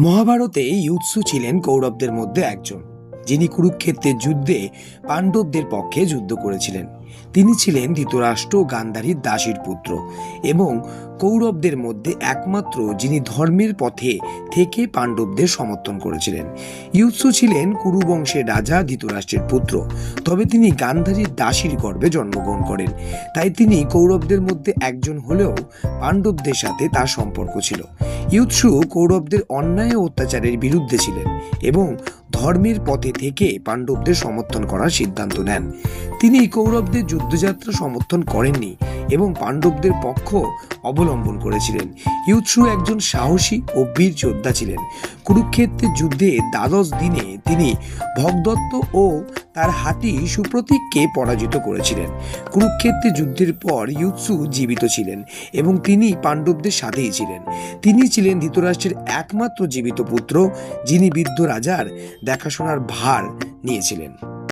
মহাভারতে ইউৎসু ছিলেন কৌরবদের মধ্যে একজন। যিনি কুরুক্ষেত্রের যুদ্ধে পাণ্ডবদের পক্ষে যুদ্ধ করেছিলেন। তিনি ছিলেন ধৃতরাষ্ট্র গান্ধারীর দাসীর পুত্র এবং কৌরবদের মধ্যে একমাত্র যিনি ধর্মের পথে থেকে পাণ্ডবদের সমর্থন করেছিলেন। ইউৎসু ছিলেন কুরু বংশের রাজা ধৃতরাষ্ট্রের পুত্র। তবে তিনি গান্ধারীর দাসীর গর্ভে জন্মগ্রহণ করেন। তাই তিনি কৌরবদের মধ্যে একজন হলেও পাণ্ডবদের সাথে তার সম্পর্ক ছিল। ইউৎসু কৌরবদের অন্যায় ও অত্যাচারের বিরুদ্ধে ছিলেন এবং ধর্মের পথে থেকে পাণ্ডবদের সমর্থন করার সিদ্ধান্ত নেন। তিনি কৌরবদের যুদ্ধযাত্রা সমর্থন করেননি এবং পাণ্ডবদের পক্ষ অবলম্বন করেছিলেন। ইউৎসু একজন সাহসী ও বীর যোদ্ধা ছিলেন। কুরুক্ষেত্রের যুদ্ধে দ্বাদশ দিনে তিনি ভগদত্ত ও তার হাতি সুপ্রতীককে পরাজিত করেছিলেন। কুরুক্ষেত্রে যুদ্ধের পর ইউৎসু জীবিত ছিলেন এবং তিনি পাণ্ডবদের সাথেই ছিলেন। তিনি ছিলেন ধৃতরাষ্ট্রের একমাত্র জীবিত পুত্র, যিনি বৃদ্ধ রাজার দেখাশোনার ভার নিয়েছিলেন।